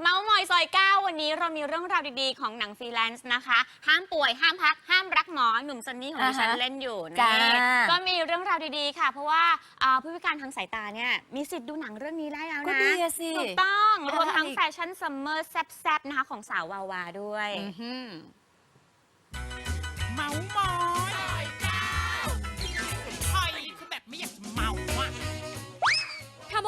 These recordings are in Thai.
เมาส์มอยซอยเก้าวันนี้เรามีเรื่องราวดีๆ ของหนังฟรีแลนซ์นะคะ ห้ามป่วยห้ามพัก ห้ามรักหมอหนุ่มซันนี่ของดิฉันอ่าฮะเล่นอยู่จ้านี่ก็มีเรื่องราวดีๆค่ะ เพราะว่าอ่าผู้พิการทางสายตาเนี่ยมีสิทธิ์ดูหนังเรื่องนี้ได้แล้วก็นะดีอะสิถูกต้องรวมทั้งได้แฟชั่นซัมเมอร์แซ่บๆนะคะของสาววาวาด้วย อื้อหือเมามอยไอ้คือแบบไม่อยากจะเมาอะทำเอา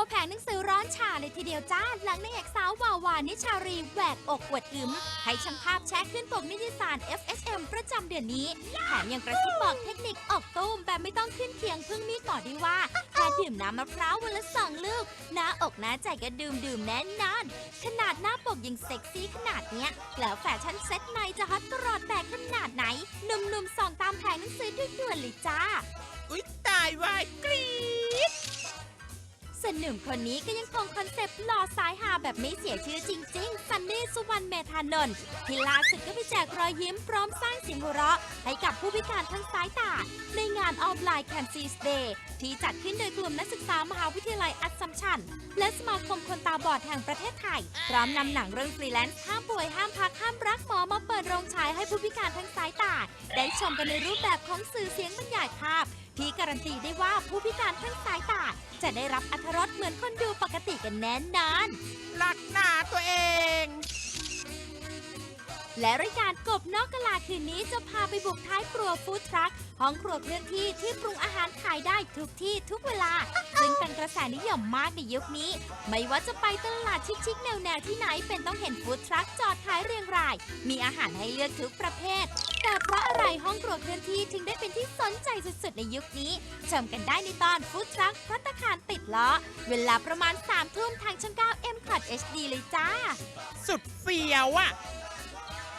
แผงหนังสือร้อนฉาเลยทีเดียวจ้า หลังนางเอกสาววาวานิชารีแหวกอกอวดอึมให้ช่างภาพแชะขึ้นปกนิตยสาร FHM ประจำเดือนนี้ แถมยังกระซิบบอกเทคนิคออกตูมแบบไม่ต้องขึ้นเคียงพึ่งมีดต่อด้วยว่าแค่ดื่มน้ำมะพร้าววันละสองลูกหน้าอกหน้าใจก็ดื่มดื่มแน่นอนขนาดหน้าปกยังเซ็กซี่ขนาดเนี้ย แล้วแฟชั่นเซ็ตในจะฮอตตลอดแบบขนาดไหนหนุ่มๆส่องตามแผงหนังสือด้วยด่วนเลยจ้า หนุ่มคนนี้ก็ยังคงคอนเซปต์หล่อสายหาแบบไม่เสียชื่อจริงๆ ซันนี่สุวรรณเมธานนท์ที่ล่าสุดก็ไปแจกรอยยิ้มพร้อมสร้างเสียงหัวเราะ ให้กับผู้พิการทางสายตา ในงานออฟไลน์แคนซีสเดย์ที่จัดขึ้นโดยกลุ่มนักศึกษามหาวิทยาลัยอัสสัมชัญและสมาคมคนตาบอดแห่งประเทศไทย พร้อมนำหนังเรื่องฟรีแลนซ์ห้ามป่วยห้าม กันในรูปแบบของสื่อเสียงบรรยายภาพ ที่การันตีได้ว่าผู้พิการทางสายตา จะได้รับอรรถรสเหมือนคนดูปกติกันแน่นอน หลักหนาตัวเอง และรายการกบนอกกะลาคืนนี้จะพาไปบุกท้ายครัวฟู้ดทรัคห้องครัวเคลื่อนที่ที่ปรุงอาหารขายได้ทุกที่ทุกเวลา ซึ่งเป็นกระแสนิยมมากในยุคนี้ ไม่ว่าจะไปตลาดชิคๆแนวๆที่ไหนเป็นต้องเห็นฟู้ดทรัคจอดขายเรียงราย มีอาหารให้เลือกทุกประเภท แต่เพราะอะไรห้องครัวเคลื่อนที่ถึงได้เป็นที่สนใจสุดๆในยุคนี้ชมกันได้ในตอนฟู้ดทรัคพัตตาคารติดล้อเวลาประมาณ3ามทุ่มทางช่อง9 M c o t HD เลยจ้า สุดเฟียวอะ